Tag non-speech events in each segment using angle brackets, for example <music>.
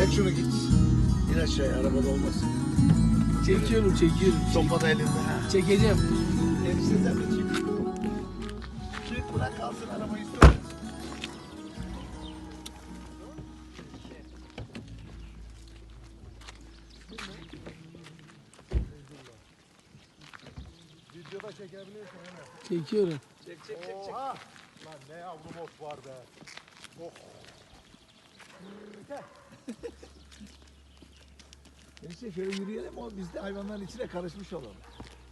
Çek şunu git. İn aşağıya arabada olmasın. Çekiyorum çekiyorum. Sopa da elinde ha. Çekeceğim. Sen de çık. Çık bırak kalsın arabayı sür. Videoda çekebilirsin hemen. Çekiyorum. Çek çek çek çek. Oha! Lan ne yavru bot var be. Oh. <laughs> Enişte şöyle yürüyelim o biz de hayvanların içine karışmış olalım.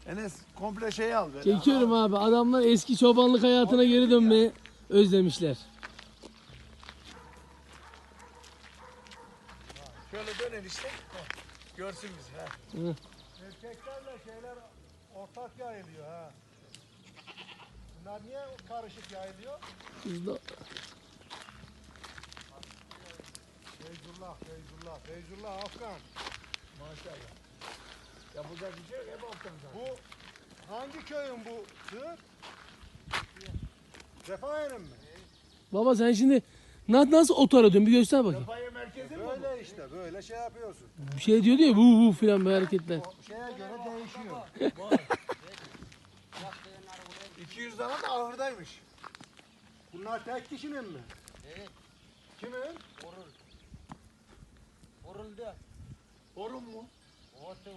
Enes komple şey al böyle. Çekiyorum abi. Adamlar eski çobanlık hayatına geri dönmeyi özlemişler. Şöyle dön enişte. Görsün bizi. Ha. Erkeklerle şeyler ortak yayılıyor ha. Bunlar niye karışık yayılıyor? De- Feyzullah, Feyzullah, Feyzullah Afgan. Maşallah. Yapacak bir şey yok hep alttan Bu hangi köyün bu sığır? Cefayenin mi? Baba sen şimdi na- nasıl ot aradın bir göster bakayım. Yapaya merkezi mi bu? Böyle işte, böyle şey yapıyorsun. Bir şey diyor diyor bu bu filan böyle hareketler. O şeye göre değişiyor. 200 tane de ahırdaymış. Bunlar tek kişinin mi? Evet. Kimin? Orul. பொறுமும். ஓட்டு